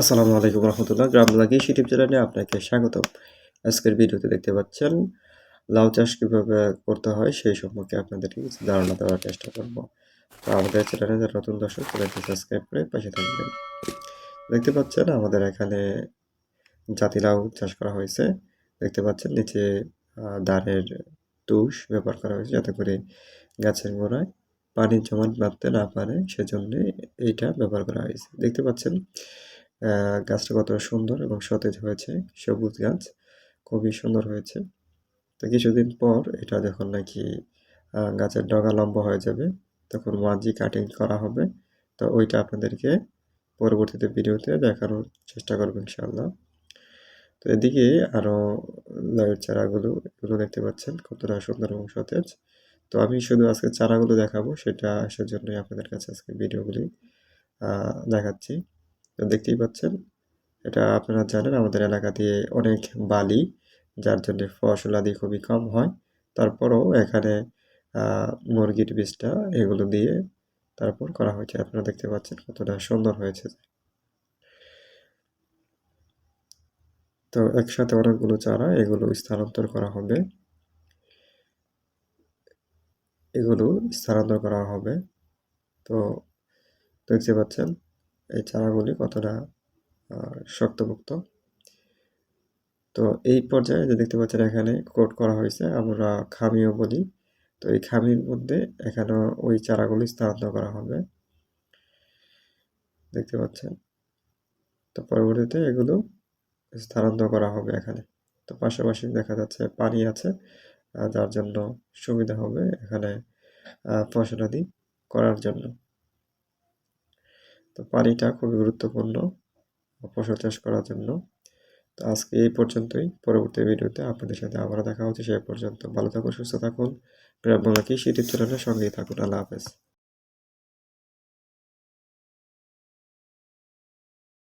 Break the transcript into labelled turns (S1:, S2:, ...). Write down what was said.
S1: আসসালামু আলাইকুম রহমতুল্লাহ। গ্রাম লাগি ইউটিউব চ্যানেলে আপনাকে স্বাগতম। আজকের ভিডিওতে দেখতে পাচ্ছেন, লাউ চাষ কীভাবে করতে হয় সেই সম্পর্কে আপনাদেরকে কিছু ধারণা দেওয়ার চেষ্টা করব। তো আমাদের চ্যানেলে যারা নতুন দর্শক, চ্যানেলটি সাবস্ক্রাইব করে পাশে থাকবেন। দেখতে পাচ্ছেন আমাদের এখানে জাতি লাউ চাষ করা হয়েছে। দেখতে পাচ্ছেন নিচে দাঁড়ের তুষ ব্যবহার করা হয়েছে যাতে করে গাছের গোড়ায় পানির জমাট বাঁধতে না পারে, সেজন্য এইটা ব্যবহার করা হয়েছে। দেখতে পাচ্ছেন গাছটা কত সুন্দর এবং সতেজ হয়েছে, সবুজ গাছ, খুবই সুন্দর হয়েছে। তো কিছুদিন পর এটা যখন নাকি গাছের ডগা লম্বা হয়ে যাবে, তখন মাঝি কাটিং করা হবে। তো ওইটা আপনাদেরকে পরবর্তীতে ভিডিওতে দেখানোর চেষ্টা করব ইনশাল্লাহ তো এদিকে আরও লাউয়ের চারাগুলো, এগুলো দেখতে পাচ্ছেন কতটা সুন্দর এবং সতেজ। তো আমি শুধু আজকে চারাগুলো দেখাবো, সেটা, সেজন্যই আপনাদের কাছে আজকে ভিডিওগুলি দেখাচ্ছি। দেখতেই পাচ্ছেন, এটা আপনারা জানেন আমাদের এলাকা দিয়ে অনেক বালি, যার জন্য ফসলাদি খুবই কম হয়। তারপরও এখানে মুরগির বীজটা এগুলো দিয়ে তারপর করা হয়েছে। আপনারা দেখতে পাচ্ছেন কতটা সুন্দর হয়েছে। তো একসাথে অনেকগুলো চারা এগুলো স্থানান্তর করা হবে। এগুলো স্থানান্তর করা হবে। তো দেখতে পাচ্ছেন এই চারাগুলি কতটা আহ, শক্তপোক্ত। তো এই পর্যায়ে যে দেখতে পাচ্ছেন এখানে কোট করা হয়েছে আমরা খামিও বলি। তো এই খামির মধ্যে এখানে ওই চারাগুলি স্থানান্তর করা হবে। দেখতে পাচ্ছেন? তো পরবর্তীতে এগুলো স্থানান্তর করা হবে এখানে। তো পাশাপাশি দেখা যাচ্ছে পানি আছে যার জন্য সুবিধা হবে এখানে ফসলাদি করার জন্য। তো পানিটা খুবই গুরুত্বপূর্ণ ফসল চাষ করার জন্য। তো আজকে এই পর্যন্তই। পরবর্তী ভিডিওতে আপনাদের সাথে আবারও দেখা হচ্ছে, সে পর্যন্ত ভালো থাকুন, সুস্থ থাকুন। গ্রাম বাংলা কৃষি তুলনায় চ্যানেলের সঙ্গেই থাকুন। আল্লাহ হাফেজ।